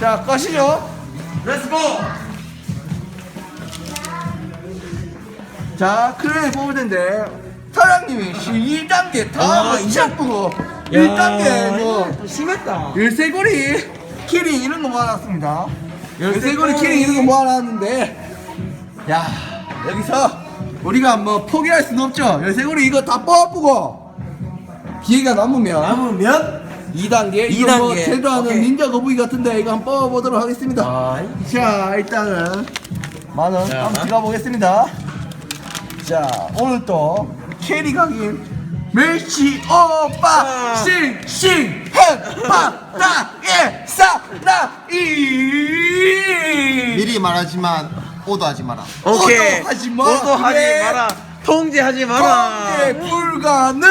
자 꺼시죠. 렛츠고. 자 크레인 뽑을 텐데 사장님이 1단계 다 시작부고 1단계 뭐 심했다. 열쇠고리 키링 이런 거 모아놨습니다. 열쇠고리 키링 이런 거 모아놨는데 야 여기서 우리가 뭐 포기할 수는 없죠. 열쇠고리 이거 다 뽑아보고 기회가 남으면 남으면 2단계 이거 뭐 2단계. 제대로 하는 오케이. 닌자 거북이 같은데 이거 한번 뽑아보도록 하겠습니다. 아, 자 일단은 만원 자. 한번 들어가보겠습니다. 자 오늘 또 캐리 각인 멸치 오빠 자. 싱싱 해파다예 사나이 미리 말하지만 오도하지 마라. 오케이. 오도 하지 마. 오도 하지 그래. 마라. 통제하지 마라. 통제 불가능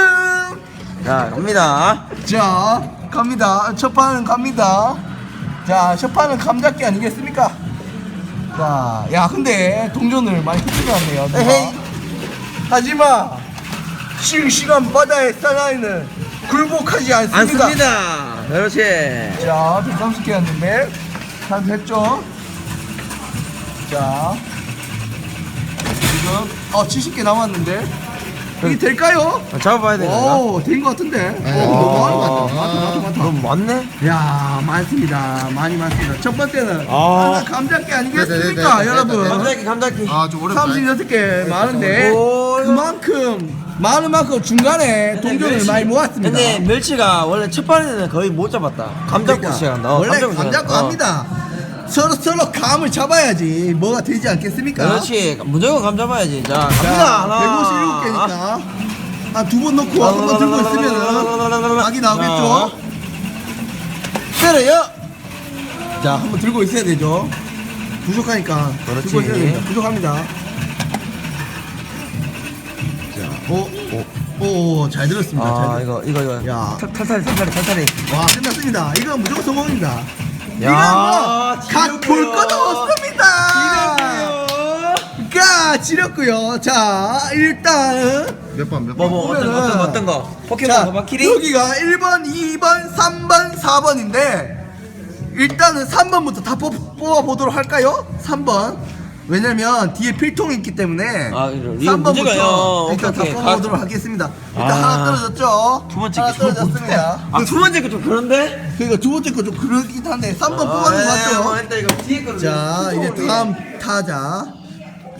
자, 갑니다. 자 갑니다. 첫 판은 갑니다. 자 첫 판은 감잡기 아니겠습니까? 자 야 근데 동전을 많이 흡수해왔네요. 하지만 싱싱한 바다의 사나이는 굴복하지 않습니다 않습니다. 그렇지. 자 130개 였는데 다 됐죠? 자 지금 어 70개 남았는데 이게 될까요? 아, 잡아봐야 되나? 오, 된 것 같은데. 오, 네. 너무 많은 것 아. 같아. 많다, 많다, 많다. 너무 많네? 야 많습니다 많이 많습니다 첫 번째는 아. 하나 감잡기 네, 네, 네, 아니겠습니까 네, 네, 여러분. 감자기, 감자기. 아, 좀 어렵다. 36개 많은데 오, 그만큼 많은 만큼 중간에 동전을 멸치- 많이 모았습니다 근데 멸치가 원래 첫 판에는 거의 못 잡았다. 감 잡고 시작한다. 어, 원래 감 잡고 감잡고 시작한다. 어. 합니다 서로 서로 감을 잡아야지 뭐가 되지 않겠습니까 그렇지. 무조건 감 잡아야지. 자, 갑니다. 자, 하나. 157개니까 한두번 넣고 한 번 들고 있으면은 각이 나오겠죠 때려요 자 한 번 들고 있어야 되죠 부족하니까 그렇지. 들고 있어야 됩니다 부족합니다 자 오오잘 들었습니다 아, 잘 이거, 이거, 이거. 야. 탈- 탈탈이, 탈탈이, 탈탈이. 와 끝났습니다 이건 무조건 성공입니다 야, 뭐각볼 지렸고요. 것도 없습니다 까 지렸고요 자 일단은 몇 번, 몇 뭐, 번? 뭐, 어떤, 보면은- 어떤, 어떤 거? 포켓몬 자, 키링? 여기가 1번, 2번, 3번, 4번인데 일단은 3번부터 다 뽑, 뽑아 보도록 할까요? 3번 왜냐면 뒤에 필통이 있기 때문에 아, 이거- 이거 문제가요. 일단 오케이, 오케이. 다 뽑아보도록 하겠습니다 일단 아. 하나 떨어졌죠? 두 번째 하나 게좀 떨어졌습니다 아, 두 번째 거좀 그런데? 그러니까 두 번째 거 좀 그러긴 한데 3번 아, 뽑아는 거 예, 뭐, 맞죠? 일단 이거 뒤에 거를 자좀 이제 다음 타자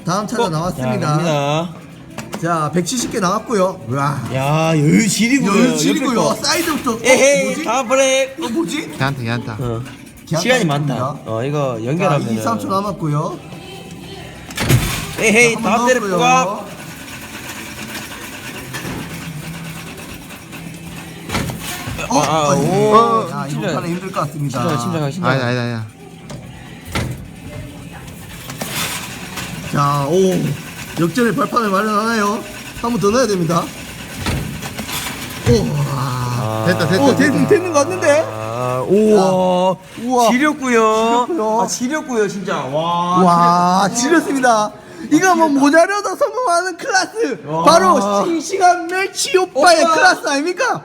다음 타자 어, 나왔습니다 자, 갑니다. 자 170개 나왔고요 와 야, 여유 지리고요. 거. 사이드부터 어, 에헤이, 뭐지? 다음 브레이크. 어 뭐지? 걔한테, 걔한테. 어. 기한다 시간이 많다. 어, 이거 자, 연결하면. 23초 남았고요. 에헤이, 다음 대를. 뽑아. 어, 아, 아, 어, 오, 어, 자, 진짜. 이번 판에 힘들 것 같습니다. 심장아, 심장아, 심장아. 아니다, 아니다, 아니다. 자, 오, 역전의 발판을 마련하나요? 한 번 더 넣어야 됩니다. 오, 아, 됐다, 됐다. 오, 되는 되는 것 같는데? 아, 우와. 우와. 지렸고요. 지렸고요. 아, 지렸고요, 진짜. 와. 와, 지렸습니다. 이거 뭐 모자라도 성공하는 클래스 와. 바로 싱싱한 멸치 오빠의 오빠. 클래스 아닙니까?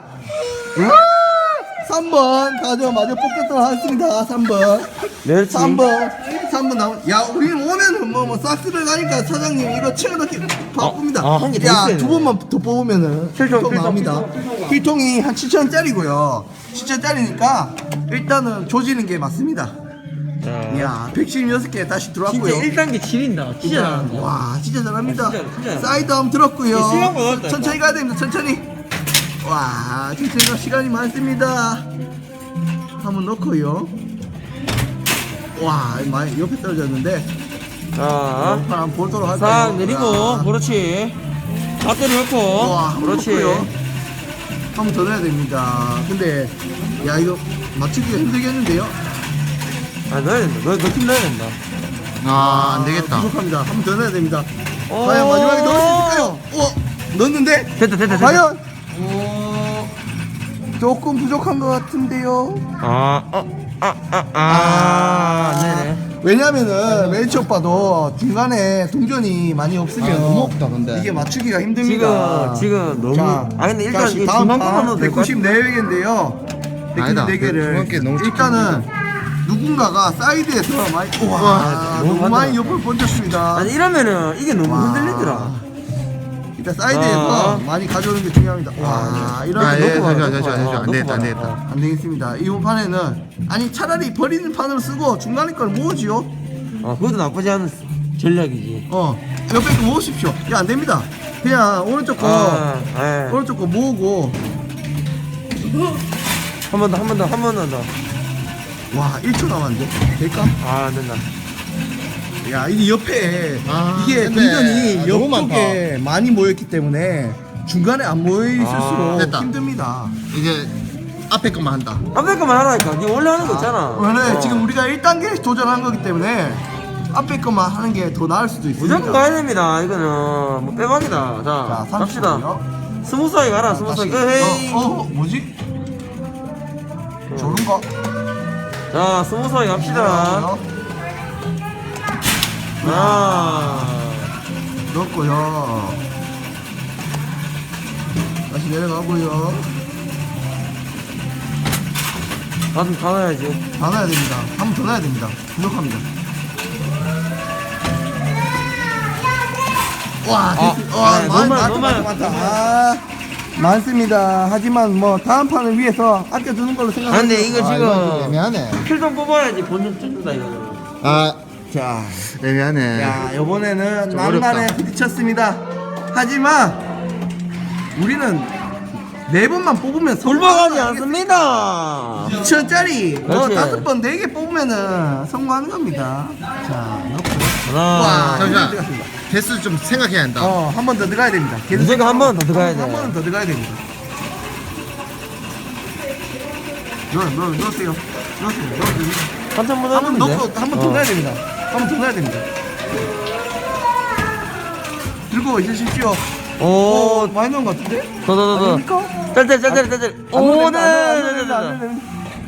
3번 가져 마저 뽑겠도록 하겠습니다. 3번. 멸치. 3번 3번 나온 야 우리는 오면은 뭐뭐 싹스를 가니까 사장님 이거 채워넣기 바쁩니다 아, 있어야 야두 번만 더 뽑으면은 필통, 필통 필통, 나옵니다 필통이 한 7천원짜리고요 7천원짜리니까 일단은 조지는 게 맞습니다 자. 야. 116개 다시 진짜 들어왔고요. 1단계 지린다. 진짜 잘한다. 와 진짜 잘합니다. 진짜, 진짜. 사이드 한번 들었고요. 천천히 가야 됩니다. 천천히. 와 천천히 가 시간이 많습니다. 한번 넣고요. 와 많이 옆에 떨어졌는데. 자. 한번 보도록 할까요 싹 내리고, 야, 그렇지. 다 때려놓고. 와, 그렇지. 한번 더 넣어야 됩니다. 근데 야 이거 맞추기가 힘들겠는데요 아, 넣어야 된다. 너, 너팀 넣어야 된다. 아, 안 되겠다. 부족합니다 한 번 더 넣어야 됩니다 오. 과연 마지막에 넣을 수 있을까요 어 넣었는데 됐다, 됐다, 됐다. 과연 오, 조금 부족한 것 같은데요. 아, 어. 아, 아, 아, 네네. 왜냐면은 멜치 오빠도 중간에 동전이 많이 없으면 아, 너무 없다, 근데. 이게 맞추기가 힘듭니다. 지금, 지금 너무. 자, 아, 근데 일단 다시 이 다음 중간 판 것만 넣어도 될것 같은데. 194개인데요. 아니다. 194개를 중간 게 너무 일단은 누군가가 사이드에서 많이 우와 와, 너무 너무 많이. 옆을 번졌습니다. 아니, 이러면은 이게 너무 와. 흔들리더라. 일단 사이드에서 아. 많이 가져오는 게 중요합니다. 와 이런 아, 거 예, 잠시만. 안 되겠다, 안 되겠다. 안 되겠습니다. 이번 판에는 아니 차라리 버리는 판으로 쓰고 중간에 걸 모으지요. 어, 그것도 나쁘지 않은 전략이지. 어 옆에 거 모으십시오. 이거 안 됩니다. 그냥 오른쪽 거 아, 예. 오른쪽 거 모으고 한 번 더, 한 번 더, 한 번 더. 와 1초 남았는데 될까? 아, 안 된다. 야 이게 옆에 아, 이게 근데 너무 많다. 옆쪽에 많이 모였기 때문에 중간에 안 모여 있을수록 아, 됐다. 힘듭니다. 이제 앞에 것만 한다. 앞에 거만 하라니까. 니 원래 하는 거 있잖아. 원래 어. 지금 우리가 1단계 도전한 거기 때문에 앞에 것만 하는 게 더 나을 수도 있습니다. 무조건 가야 됩니다. 이거는 뭐 빼박이다. 자, 자, 갑시다. 30초요. 스무스하게 가라. 스무스하게. 에이. 어, 어, 뭐지? 저런가? 자, 스무스하게 갑시다. 아. 넣었고요. 다시 내려가고요. 나좀 다 넣어야지. 다 넣어야 됩니다. 한 번 더 넣어야 됩니다. 부족합니다. 와, 아, 됐, 와, 네, 많, 너무 많다, 많- 많다, 너무 많다. 아, 많습니다. 하지만 뭐 다음 판을 위해서 아껴두는 걸로 아, 생각합니다. 근데 이거 아, 이거 좀 지금 애매하네. 필동 뽑아야지 본전 뜯는다 이거는. 아, 자, 애매하네. 야, 이번에는 좀 만만에 어렵다. 부딪혔습니다. 하지만 우리는 네 번만 뽑으면 돌박하지 않습니다. 2천짜리 뭐 그렇지. 다섯 번 네 개 뽑으면은 성공하는 겁니다. 자, 넣고 하나. 와, 잠시만. 개수 좀 생각해야 한다. 어, 한 번 더 들어가야 됩니다. 무조건 한 번은 더 들어가야 돼. 한 번은 더 들어가야 됩니다. 넣어, 넣어, 넣으세요. 넣으세요. 넣으세요. 한참 못 한번 하는데. 넣고 한 번 더 넣어야 됩니다. 한 번 더 넣어야 됩니다. 들고 있으십시오. 오, 오, 많이 넣은 것 같은데? 더, 더, 더, 더. 아닙니까? 짤짤, 짤짤, 짤짤. 안 오, 네, 네, 네, 안 네. 야,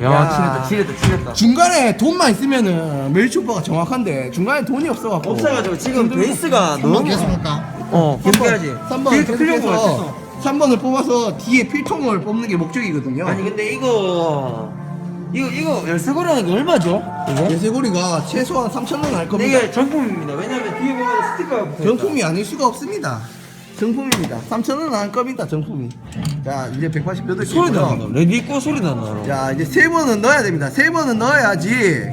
야. 치겠다, 치겠다, 치겠다. 중간에 돈만 있으면은 멜치 오빠가 정확한데 중간에 돈이 없어갖고 없어가지고 지금 베이스가 한번 너무. 계속 할까? 어, 계속 해야지. 3번 계속 필요한 거 같았어. 계속해서 3번을 뽑아서 뒤에 필통을 뽑는 게 목적이거든요 아니, 근데 이거. 이거, 이거 열쇠고리 하는 게 얼마죠? 이거? 예세고리가 최소한 3천원 할 근데 겁니다 이게 정품입니다. 왜냐면 뒤에 보면 스티커가 붙어. 정품이 아닐 수가 없습니다 정품입니다. 3천원 할 겁니다 정품이. 자 이제 188개 소리 난다. 레디 있고 소리 난다. 자 이제 세 번은 넣어야 됩니다. 세 번은 넣어야지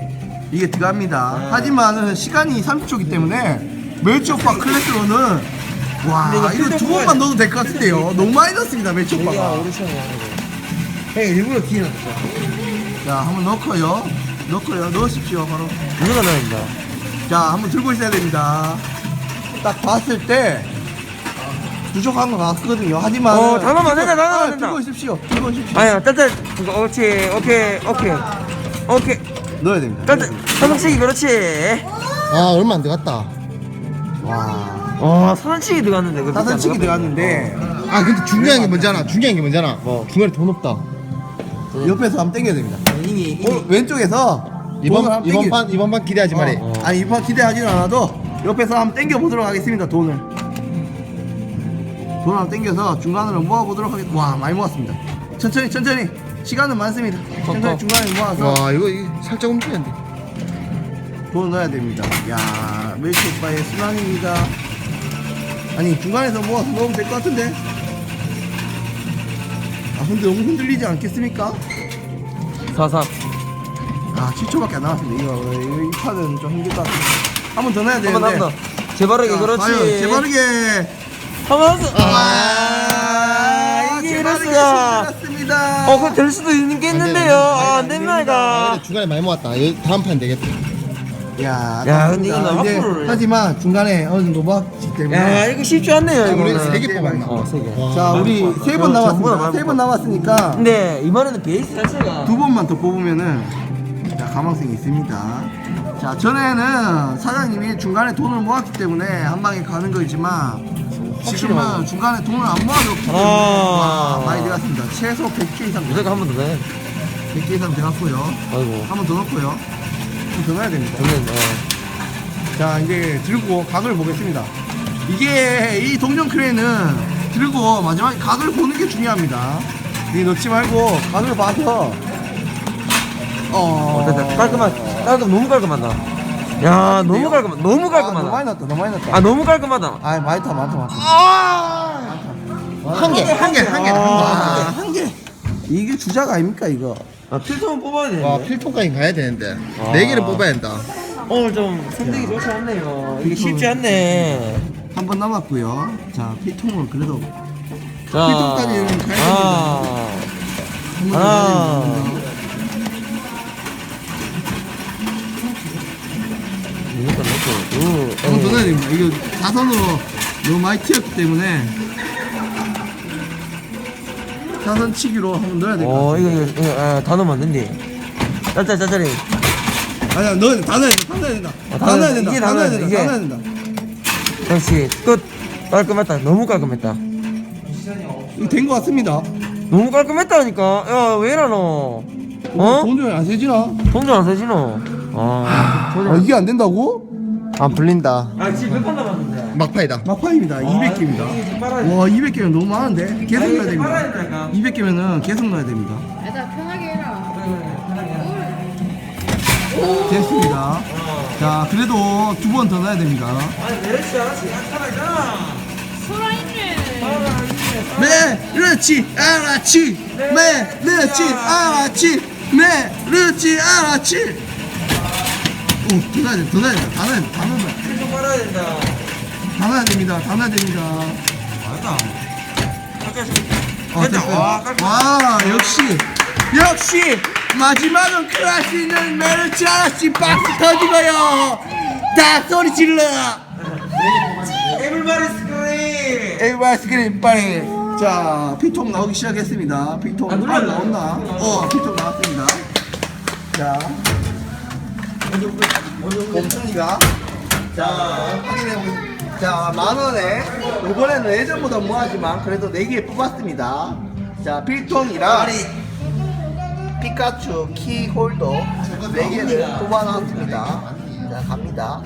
이게 들어갑니다. 네. 하지만은 시간이 30초이기 때문에 멸치 오빠 클래스로는 와 이거 두 번만 넣어도 될 것 같은데요. 너무 많이 넣었습니다 멸치 여기가. 오빠가 오르션이야. 형 일부러 뒤에 놨어. 자 한번 넣고요. 넣고요. 넣으십시오 바로. 무조건 넣어야 된다. 자 한번 들고 있어야 됩니다. 딱 봤을 때 부족한 거 같거든요 하지만 어, 다 넣으면 안 된다, 다 넣으면 안 된다. 들고 있십시오 들고 있십시오 아니야, 짤짤. 그거, 옳지. 오케이, 오케이. 오케이. 넣어야 됩니다 짤짤. 한명씩이 그렇지. 아, 얼마 안 돼갔다. 와 어, 사선치기 들어갔는데. 사선치기 들어갔는데 아, 근데 중요한 게 뭔지 알아? 중요한 게 뭔지 알아? 뭐? 중간에 돈 없다. 옆에서 한번 당겨야 됩니다 들어갔다. 이미, 이미. 오, 왼쪽에서 돈을 이번, 한번 이번 판, 이번 판 기대하지 말해. 어, 아니 이번 기대하지는 않아도 옆에서 한번 당겨 보도록 하겠습니다 돈을 한번 당겨서 중간으로 모아 보도록 하겠습니다 와 많이 모았습니다 천천히 천천히 시간은 많습니다 천천히 중간에 모아서 와, 이거, 이거 살짝 돼. 돈 넣어야 됩니다 야 멜치 오빠의 순환입니다 아니 중간에서 모아서 넣으면 될 것 같은데 아 근데 너무 흔들리지 않겠습니까? 사삼. 아 7초밖에 안 남았습니다 이거 이거 이 판은 좀 힘들 것 같은데 한번 더 넣어야 한 되는데 번, 한 번. 재바르게, 자, 그렇지. 과연 재바르게 더. 아, 이게 재바르게 이랬어. 실패했습니다. 어, 그거 될 수도 있겠는데요. 아, 안 됩니다, 아, 이거. 근데 중간에 많이 모았다. 이 다음 판 되겠다. 야, 야, 근데 이거 너무 이제 앞으로를- 하지만 중간에 어느 정도 모았기 때문에 야, 이거 쉽지 않네요, 아, 우리 이거는. 세개 뽑았나? 어, 세 개. 와. 자, 우리 세번 저- 남았습니다. 저보다 세번 많고. 남았으니까 근데 이번에는 베이스 자체가 두 번만 더 뽑으면은 자, 가망성이 있습니다. 자, 전에는 사장님이 중간에 돈을 모았기 때문에 한 방에 가는 거지만 지금은 중간에 돈을 안 모아줬기 때문에 아. 와, 많이 들어갔습니다. 최소 100개 이상. 무조건 한번더 해. 100개 이상 들어갔고요. 아이고. 한 번 더 넣고요. 한번더 넣어야 됩니다. 저는 어. 자, 이제 들고 각을 보겠습니다. 이게 이 동전 크레인은 들고 마지막에 각을 보는 게 중요합니다. 이 넣지 말고 각을 봐서 어, 어, 됐다. 깔끔한, 깔끔, 너무 깔끔하다. 야, 너무 깔끔하, 너무 아, 너무 많이 깔끔하다. 넣었다, 너무 많이 넣었다. 아, 너무 깔끔하다. 아, 많다, 많다, 많다. 한 개, 한 개, 한 개, 아, 한 개. 이게 주작 아닙니까, 이거? 아, 필통은 뽑아야 와, 되는데. 필통까지 가야 되는데. 와. 네 개를 뽑아야 된다. 오늘 좀 선택이 좋지 않네요. 이게 쉽지 않네. 한 번 남았고요. 자, 피통은 그래도 자, 필통까지는 가야 아, 한번 번더 넣어야 됩니다. 이거 사선으로 너무 많이 튀었기 때문에 사선 치기로 한번 넣어야 됩니다. 어, 이거, 이거, 이거, 아, 다 넣으면 안 된대. 짜짜, 짜짜리. 아니야, 넣어야 돼. 다 넣어야 돼. 다 넣어야 된다. 아, 다다 넣어야 된다. 이게 다다 넣어야 된다. 이게. 넣어야 된다. 역시, 끝. 깔끔했다. 너무 깔끔했다. 이거 된 것 같습니다. 너무 깔끔했다니까. 야, 왜 이러노? 어? 돈좀안 세지나? 돈도 안 쓰시노? 아, 아, 이게 안 된다고? 안 풀린다. 아, 지금 몇판 남았는데? 막파이다. 막판입니다. 200개입니다. 와, 200개면 너무 많은데? 계속 넣어야 됩니다. 200개면은 계속 넣어야 됩니다. 애들 편하게 해라. 됐습니다. 자, 그래도 두 번 더 넣어야 됩니다. 아니, 내려치 않았지. 소라있네. 메르치 아라치 메르치 아라치 메르치 아라치 오, 더 넣어야 돼, 더 넣어야 돼, 다 넣어야 돼, 다 넣어야 돼. 필통 빨아야 된다. 다 넣어야 됩니다, 다 넣어야 됩니다. 맞다. 어, 됐다. 와, 됐어요. 깔끔. 와, 역시, 역시, 마지막은 있는 메르치 아라치 박스 터지고요. 다 소리 질러. 에블바리 스크린. 에이바 스크린 빨리. 자, 피통 나오기 시작했습니다. 피통 아, 빨리 눌렀나? 나온다. 어, 피통 나왔습니다. 자, 곰순이가 자 확인해 보겠습니다. 자, 만 원에 이번에는 예전보다 뭐하지만 그래도 네개 뽑았습니다. 자, 필통이랑 피카츄 키 홀더 네 개를 뽑아놨습니다. 자, 갑니다.